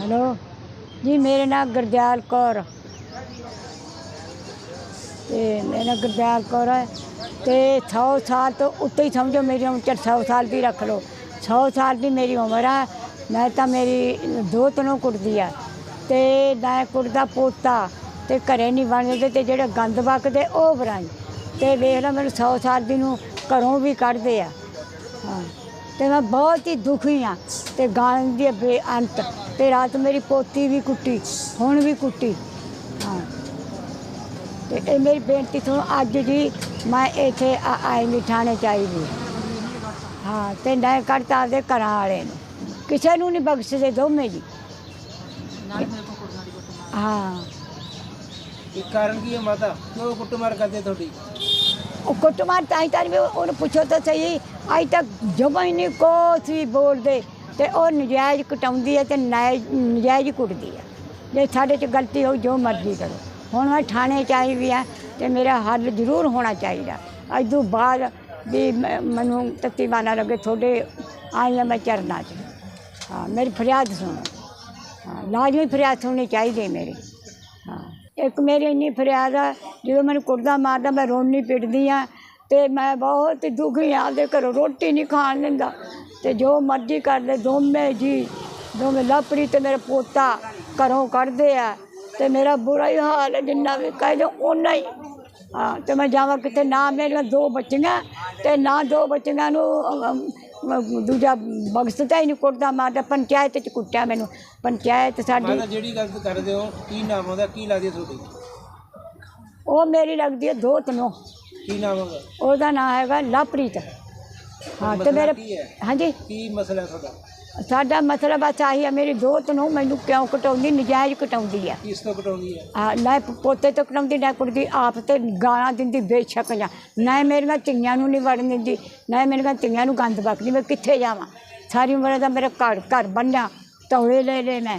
Hello? ਜੀ, ਮੇਰੇ ਨਾਲ ਗੁਰਦਿਆਲ ਕੌਰ। ਤੇ ਮੇਰਾ ਨਾਂ ਗੁਰਦਿਆਲ ਕੌਰ ਹੈ। ਤੇ 100 ਸਾਲ ਤੋਂ ਉੱਤੇ ਹੀ ਸਮਝੋ ਮੇਰੀ ਉਮਰ 100 ਸਾਲ ਦੀ ਰੱਖ ਲਓ। 100 ਸਾਲ ਦੀ ਮੇਰੀ ਉਮਰ ਆ ਮੈਂ ਤਾਂ ਮੇਰੀ ਦੋ ਤਨੋਂ ਕੁੜਦੀ ਆ। ਤੇ ਮੈਂ ਕੁੜਦਾ ਪੋਤਾ ਤੇ ਘਰੇ ਨਹੀਂ ਬਣਦੇ ਤੇ ਜਿਹੜੇ ਗੰਦ ਵਗਦੇ ਉਹ ਬਰਾਈ ਤੇ ਵੇਖ ਲਾ ਮੈਨੂੰ 100 ਸਾਲ ਦੀ ਨੂੰ ਘਰੋਂ ਵੀ ਕੱਢਦੇ ਆ। ਹਾਂ। ਤੇ ਮੈਂ ਬਹੁਤ ਹੀ ਦੁਖੀ ਆ। ਤੇ ਗਾਲਾਂ ਦੀ ਬੇਅੰਤ ਤੇ ਰਾਤ ਮੇਰੀ ਪੋਤੀ ਵੀ ਕੁੱਟੀ ਹੁਣ ਵੀ ਕੁੱਟੀ। ਹਾਂ। ਤੇ ਇਹ ਮੇਰੀ ਬੇਨਤੀ ਤੁਹਾਨੂੰ ਅੱਜ ਜੀ ਮੈਂ ਇੱਥੇ ਆ- ਆਈ ਨਹੀਂ ਠਾਣੇ ਚਾਹੀਦੀ ਹਾਂ ਤੇ ਨਾ ਕੱਢਤਾ ਆਪਦੇ ਘਰਾਂ ਵਾਲੇ ਨੂੰ। ਕਿਸੇ ਨੂੰ ਨਹੀਂ ਬਖਸ਼ਦੇ ਦੋਵੇਂ ਜੀ। ਹਾਂ। ਇਹ ਕਾਰਨ ਕੀ ਹੈ ਮਾਤਾ? ਕਿਉਂ ਕੁੱਟਮਾਰ ਕਰਦੇ ਤੁਹਾਡੀ? ਉਹ ਕੁੱਟਮਾਰ ਤਾਂ ਹੀ ਤਾਂ ਉਹਨੂੰ ਪੁੱਛੋ ਤਾਂ ਸਹੀ। ਅੱਜ ਤੱਕ ਜਮਾ ਹੀ ਨਹੀਂ ਵੀ ਬੋਲਦੇ। ਤੇ ਉਹ ਨਜਾਇਜ਼ ਕਟਾਉਂਦੀ ਹੈ ਤੇ ਨਾਇਜ਼ ਨਜਾਇਜ਼ ਕੁੱਟਦੀ ਹੈ। ਜੇ ਸਾਡੇ 'ਚ ਗਲਤੀ ਹੋ ਜੋ ਮਰਜ਼ੀ ਕਰੋ। ਹੁਣ ਮੈਂ ਥਾਣੇ 'ਚ ਆਈ ਵੀ ਆ ਤੇ ਮੇਰਾ ਹੱਲ ਜ਼ਰੂਰ ਹੋਣਾ ਚਾਹੀਦਾ। ਅੱਜ ਤੋਂ ਬਾਅਦ ਵੀ ਮੈਂ, ਮੈਨੂੰ ਤੱਤੀ ਬਾਨਾ ਲੱਗੇ, ਤੁਹਾਡੇ ਆਈ ਹਾਂ ਮੈਂ ਚਰਨਾਂ 'ਚ। ਹਾਂ, ਮੇਰੀ ਫਰਿਆਦ ਸੁਣੋ। ਹਾਂ, ਲਾਜ਼ਮੀ ਫਰਿਆਦ ਸੁਣਨੀ ਚਾਹੀਦੀ ਹੈ ਮੇਰੀ। ਹਾਂ, ਇੱਕ ਮੇਰੀ ਇੰਨੀ ਫਰਿਆਦ ਆ, ਜਦੋਂ ਮੈਨੂੰ ਕੁੱਟਦਾ ਮਾਰਦਾ, ਮੈਂ ਰੋਣੀ ਪਿੱਟਦੀ ਆ ਤੇ ਮੈਂ ਬਹੁਤ ਦੁਖੀ ਆ ਆਪਦੇ ਘਰੋਂ ਰੋਟੀ ਨਹੀਂ ਖਾਣ ਦਿੰਦਾ। ਤੇ ਜੋ ਮਰਜ਼ੀ ਕਰਦੇ ਦੋਵੇਂ ਜੀ ਦੋਵੇਂ ਲਾਪਰੀ ਤੇ ਮੇਰਾ ਪੋਤਾ ਘਰੋਂ ਕੱਢਦੇ ਆ ਤੇ ਮੇਰਾ ਬੁਰਾ ਹੀ ਹਾਲ ਹੈ ਜਿੰਨਾ ਵੀ ਕਹਿ ਦੋ ਓਨਾ ਹੀ। ਹਾਂ ਤੇ ਮੈਂ ਜਾਵਾਂ ਕਿਤੇ ਨਾ ਮੇਰੀਆਂ ਦੋ ਬੱਚੀਆਂ ਤੇ ਨਾ ਦੋ ਬੱਚੀਆਂ ਨੂੰ ਦੂਜਾ ਬਖਸ਼ਦਾ ਹੀ ਨਹੀਂ ਕੁੱਟਦਾ ਮਾਰਦਾ ਪੰਚਾਇਤ ਚ ਕੁੱਟਿਆ ਮੈਨੂੰ। ਪੰਚਾਇਤ ਸਾਡੀ ਮਾਤਾ ਜਿਹੜੀ ਗੱਲ ਕਰਦੇ ਹੋ ਕੀ ਨਾਮ ਉਹਦਾ ਕੀ ਲੱਗਦੀ ਹੈ ਤੁਹਾਡੀ? ਉਹ ਮੇਰੀ ਲੱਗਦੀ ਹੈ ਦੋਤ ਨੂੰ ਕੀ ਨਾਮ ਉਹਦਾ? ਉਹਦਾ ਨਾਮ ਹੈਗਾ ਲਵਪ੍ਰੀਤ ਹਾਂ ਤੇ ਮਸਲਾ ਮੇਰੇ ਹੈ? ਹਾਂਜੀ। ਕੀ ਮਸਲਾ ਹੈ ਤੁਹਾਡਾ? ਸਾਡਾ ਮਤਲਬ ਬਸ ਆਹੀ ਹੈ ਮੇਰੀ ਦੋਤ ਨੂੰ ਮੈਨੂੰ ਕਿਉਂ ਕਟਾਉਂਦੀ ਨਜਾਇਜ਼ ਕਟਾਉਂਦੀ ਆ ਕਿਸ ਤੋਂ ਕਟਾਉਂਦੀ ਹੈ? ਆ ਨਾ ਪੋਤੇ ਤੋਂ ਕਟਾਉਂਦੀ ਨਾ ਕੁੜਦੀ ਆਪ ਤੇ ਗਾਲਾਂ ਦਿੰਦੀ ਬੇਸ਼ੱਕ ਜਾਂ। ਨਾ ਮੇਰੀਆਂ ਧੀਆਂ ਨੂੰ ਨਹੀਂ ਵੜਨ ਦਿੰਦੀ ਨਾ ਮੇਰੀਆਂ ਧੀਆਂ ਨੂੰ ਗੰਦ ਬਕਦੀ ਮੈਂ ਕਿੱਥੇ ਜਾਵਾਂ? ਸਾਰੀ ਉਮਰ ਦਾ ਮੇਰਾ ਘਰ ਘਰ ਬੰਨਿਆ ਤੌਲੇ ਲੈ ਲੈ ਮੈਂ।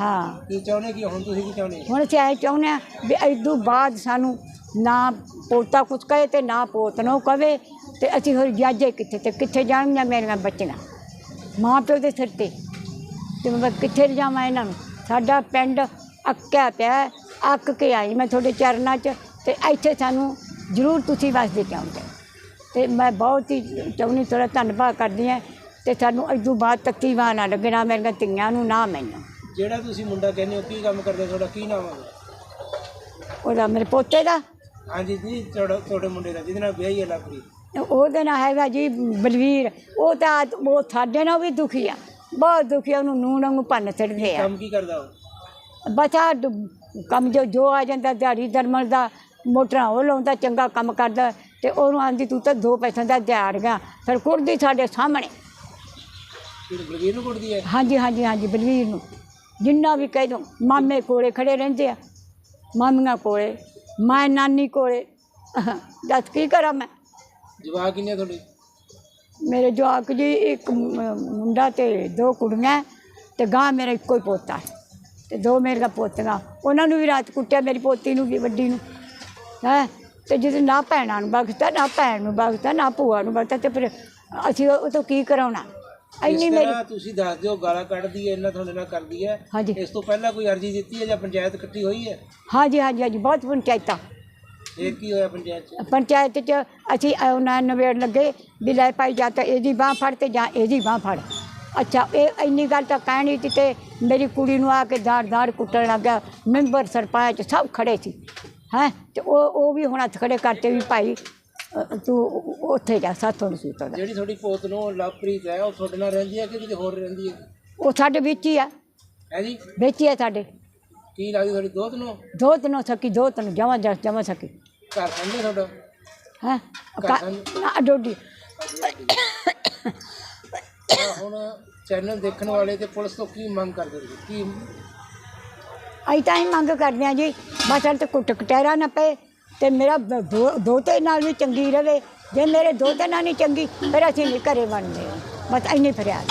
ਹਾਂ। ਕੀ ਚਾਹੁੰਦੇ ਕੀ ਹੁਣ ਤੁਸੀਂ ਕੀ ਚਾਹੁੰਦੇ? ਹੁਣ ਅਸੀਂ ਇਹ ਚਾਹੁੰਦੇ ਹਾਂ ਵੀ ਇਦੋਂ ਬਾਅਦ ਸਾਨੂੰ ਨਾ ਪੋਤਾ ਕੁਛ ਕਹੇ ਤੇ ਨਾ ਪੋਤ ਨੂੰ ਕਵੇ ਤੇ ਅਸੀਂ ਹੋਰ ਜਾਜੇ ਕਿੱਥੇ ਤੇ ਕਿੱਥੇ ਜਾਣਗੀਆਂ ਮੇਰੀਆਂ ਬੱਚੀਆਂ? ਮਾਂ ਪਿਓ ਦੇ ਸਿਰ ਤੇ। ਤੇ ਮੈਂ ਕਿੱਥੇ ਲਿਜਾਵਾਂ ਇਹਨਾਂ ਨੂੰ? ਸਾਡਾ ਪਿੰਡ ਅੱਕਿਆ ਪਿਆ। ਅੱਕ ਕੇ ਆਈ ਮੈਂ ਤੁਹਾਡੇ ਚਰਨਾਂ 'ਚ ਤੇ ਇੱਥੇ ਸਾਨੂੰ ਜ਼ਰੂਰ ਤੁਸੀਂ ਵਸਦੇ ਚਾਹੁੰਦੇ ਤੇ ਮੈਂ ਬਹੁਤ ਹੀ ਚਾਹੁੰਦੀ ਤੁਹਾਡਾ ਧੰਨਵਾਦ ਕਰਦੀ ਹਾਂ ਤੇ ਸਾਨੂੰ ਇਦੋਂ ਬਾਅਦ ਤਕਲੀਫਾਂ ਨਾ ਲੱਗਣਾ ਮੇਰੀਆਂ ਧੀਆਂ ਨੂੰ ਨਾ ਮੈਨੂੰ। ਜਿਹੜਾ ਤੁਸੀਂ ਮੁੰਡਾ ਕਹਿੰਦੇ ਹੋ ਕੀ ਕੰਮ ਕਰਦੇ ਤੁਹਾਡਾ ਕੀ ਨਾਮ ਹੈ ਉਹਦਾ ਮੇਰੇ ਪੋਤੇ ਦਾ। ਹਾਂਜੀ ਜੀ ਤੁਹਾਡਾ ਤੁਹਾਡੇ ਮੁੰਡੇ ਦਾ ਜਿਹਦੇ ਨਾਲ ਵਿਆਹੀ ਹੈ ਲਾਪਰੀ ਉਹਦੇ ਨਾਲ ਹੈਗਾ ਜੀ ਬਲਵੀਰ ਉਹ ਤਾਂ ਉਹ ਸਾਡੇ ਨਾਲ ਵੀ ਦੁਖੀ ਆ। ਬਹੁਤ ਦੁਖੀ ਆ ਉਹਨੂੰ ਨੂੰਹ ਨੂੰ ਭੰਨ ਛੱਡਦੇ ਆ। ਕੰਮ ਕੀ ਕਰਦਾ ਉਹ? ਬਚਾ ਕੰਮ ਜੋ ਜੋ ਆ ਜਾਂਦਾ ਦਿਹਾੜੀ ਦਰਮਲ ਦਾ ਮੋਟਰਾਂ ਉਹ ਲਾਉਂਦਾ ਚੰਗਾ ਕੰਮ ਕਰਦਾ ਤੇ ਉਹਨੂੰ ਆਂਦੀ ਤੂੰ ਤਾਂ ਦੋ ਪੈਸਿਆਂ ਦਾ ਦਿਹਾੜ ਗਿਆ ਫਿਰ ਕੁੜਦੀ ਸਾਡੇ ਸਾਹਮਣੇ। ਬਲਵੀਰ ਨੂੰ ਕੁੱਟਦੀ ਹੈ? ਹਾਂਜੀ ਹਾਂਜੀ ਹਾਂਜੀ ਬਲਵੀਰ ਨੂੰ। ਜਿੰਨਾ ਵੀ ਕਹਿ ਦੋ ਮਾਮੇ ਕੋਲੇ ਖੜੇ ਰਹਿੰਦੇ ਆ। ਮਾਮੀਆਂ ਕੋਲੇ ਮੈਂ ਨਾਨੀ ਕੋਲੇ। ਦੱਸ ਕੀ ਕਰਾਂ ਮੈਂ? ਜਵਾਕ ਕਿੰਨੇ ਤੁਹਾਡੇ? ਮੇਰੇ ਜਵਾਕ ਜੀ ਇੱਕ ਮ- ਮੁੰਡਾ ਤੇ ਦੋ ਕੁੜੀਆਂ ਤੇ ਗਾਂ ਮੇਰਾ ਇੱਕੋ ਹੀ ਪੋਤਾ ਹੈ ਤੇ ਦੋ ਮੇਰੀਆਂ ਪੋਤੀਆਂ। ਉਹਨਾਂ ਨੂੰ ਵੀ ਰਾਤ ਕੁੱਟਿਆ ਮੇਰੀ ਪੋਤੀ ਨੂੰ ਵੀ ਵੱਡੀ ਨੂੰ। ਹੈ? ਤੇ ਜਦੋਂ ਨਾ ਭੈਣਾਂ ਨੂੰ ਬਖਸ਼ਤਾ ਨਾ ਭੈਣ ਨੂੰ ਬਖਸ਼ਤਾ ਨਾ ਭੂਆ ਨੂੰ ਬਖਸ਼ਤਾ ਤੇ ਫਿਰ ਅਸੀਂ ਉਹ ਉਹ ਤੋਂ ਕੀ ਕਰਾਉਣਾ? ਇੰਨੀ ਮੇਰੀ ਤੁਸੀਂ ਦੱਸ ਦਿਓ ਗਾਲਾਂ ਕੱਢਦੀ ਹੈ ਇਹਨਾਂ ਤੁਹਾਡੇ ਨਾਲ ਕਰਦੀ ਹੈ। ਹਾਂਜੀ। ਇਸ ਤੋਂ ਪਹਿਲਾਂ ਕੋਈ ਅਰਜ਼ੀ ਦਿੱਤੀ ਹੈ ਜਾਂ ਪੰਚਾਇਤ ਇਕੱਠੀ ਹੋਈ ਹੈ? ਹਾਂਜੀ ਹਾਂਜੀ ਹਾਂਜੀ ਬਹੁਤ ਪੰਚਾਇਤਾਂ। ਇਹ ਕੀ ਹੋਇਆ ਪੰਚਾਇਤ 'ਚ? ਪੰਚਾਇਤ 'ਚ ਅਸੀਂ ਉਹਨਾਂ ਨਵੇੜ ਲੱਗੇ ਵੀ ਲੈ ਭਾਈ ਜਾਂ ਤਾਂ ਇਹਦੀ ਬਾਹ ਫੜ ਤੇ ਜਾਂ ਇਹਦੀ ਬਾਹ ਫੜ। ਅੱਛਾ ਇਹ ਇੰਨੀ ਗੱਲ ਤਾਂ ਕਹਿਣੀ ਸੀ ਤੇ ਮੇਰੀ ਕੁੜੀ ਨੂੰ ਆ ਕੇ ਦਾੜ ਦਾੜ ਕੁੱਟਣ ਲੱਗਾ ਮੈਂਬਰ ਸਰਪੰਚ ਸਭ ਖੜੇ ਸੀ ਹੈ? ਤੇ ਉਹ ਉਹ ਵੀ ਹੁਣ ਹੱਥ ਖੜੇ ਕਰਤੇ ਵੀ ਭਾਈ ਅ, ਤੂੰ ਉੱਥੇ ਜਾ ਸਾਥੋਂ ਨਹੀਂ ਸੂਤਦਾ ਜਿਹੜੀ ਤੁਹਾਡੀ ਪੋਤ ਨੂੰ ਲਵਪ੍ਰੀਤ ਹੈ ਉਹ ਤੁਹਾਡੇ ਨਾਲ ਰਹਿੰਦੀ ਹੈ ਕਿ ਕਿਤੇ ਹੋਰ ਰਹਿੰਦੀ ਹੈ? ਉਹ ਸਾਡੇ ਵਿੱਚ ਹੀ ਆ। ਹੈ ਜੀ? ਵਿੱਚ ਹੀ ਆ ਸਾਡੇ। ਕੀ ਲੱਗਦੀ ਤੁਹਾਡੀ ਦੋਤ ਨੂੰ? ਦੋ ਤਿੰਨੋਂ ਸਕੀ ਦੋ ਤਿੰਨ ਜਮਾ ਜਮਾ ਸਕੀ। ਘਰ ਸੰਦੇ ਤੁਹਾਡਾ? ਹੈ? ਨਾ ਡੋਡੀ। ਤਾਂ ਹੁਣ ਚੈਨਲ ਦੇਖਣ ਵਾਲੇ ਤੇ ਪੁਲਿਸ ਤੋਂ ਕੀ ਮੰਗ ਕਰਦੇ ਤੁਸੀਂ ਕੀ ਅਸੀਂ ਤਾਂ ਹੀ ਮੰਗ ਕਰਦੇ ਹਾਂ ਜੀ ਬਸ ਤੇ ਕੁੱਟ ਕਟਹਿਰਾ ਨਾ ਪਏ ਤੇ ਮੇਰਾ ਦੋਤੇ ਨਾਲ ਵੀ ਚੰਗੀ ਰਵੇ। ਜੇ ਮੇਰੇ ਦੋਤੇ ਨਾਲ ਨਹੀਂ ਚੰਗੀ ਫਿਰ ਅਸੀਂ ਨਹੀਂ ਘਰੇ ਬਣਦੇ। ਬਸ ਇੰਨੀ ਫਰਿਆਦ।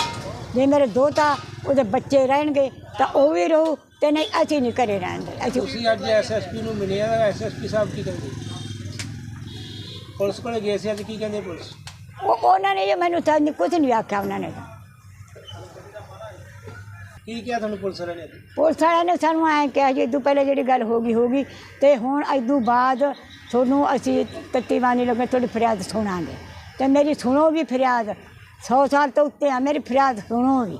ਜੇ ਮੇਰੇ ਦੋਤਾ ਉਹਦੇ ਬੱਚੇ ਰਹਿਣਗੇ ਤਾਂ ਉਹ ਵੀ ਰਹੂ ਤੇ ਨਹੀਂ ਅਸੀਂ ਨਹੀਂ ਘਰੇ ਰਹਿੰਦੇ ਅਸੀਂ ਤੁਸੀਂ ਅੱਜ ਐਸਐਸਪੀ ਨੂੰ ਮਿਲੇ ਆ ਐਸਐਸਪੀ ਸਾਹਿਬ ਕੀ ਕਹਿੰਦੇ? ਪੁਲਿਸ ਕੋਲ ਗਏ ਸੀ ਅੱਜ ਕੀ ਕਹਿੰਦੇ ਪੁਲਿਸ? ਉਹ ਉਹਨਾਂ ਨੇ ਜੇ ਮੈਨੂੰ ਤਾਂ ਕੁਝ ਨਹੀਂ ਆਖਿਆ ਉਹਨਾਂ ਨੇ ਤਾਂ। ਕੀ ਕਿਹਾ ਤੁਹਾਨੂੰ ਪੁਲਿਸ ਵਾਲਿਆਂ ਨੇ? ਪੁਲਿਸ ਵਾਲਿਆਂ ਨੇ ਸਾਨੂੰ ਐਂ ਕਿਹਾ ਜੀ ਇਦੋਂ ਪਹਿਲੇ ਜਿਹੜੀ ਗੱਲ ਹੋ ਗਈ ਹੋ ਗਈ ਤੇ ਹੁਣ ਇਦੋਂ ਬਾਅਦ ਤੁਹਾਨੂੰ ਅਸੀਂ ਤੱਤੀ ਬਾਣੀ ਲੱਗੇ ਤੁਹਾਡੀ ਫਰਿਆਦ ਸੁਣਾਂਗੇ। ਤੇ ਮੇਰੀ ਸੁਣੋ ਵੀ ਫਰਿਆਦ 100 ਸਾਲ ਤੋਂ ਉੱਤੇ ਆ ਮੇਰੀ ਫਰਿਆਦ ਸੁਣੋ ਵੀ।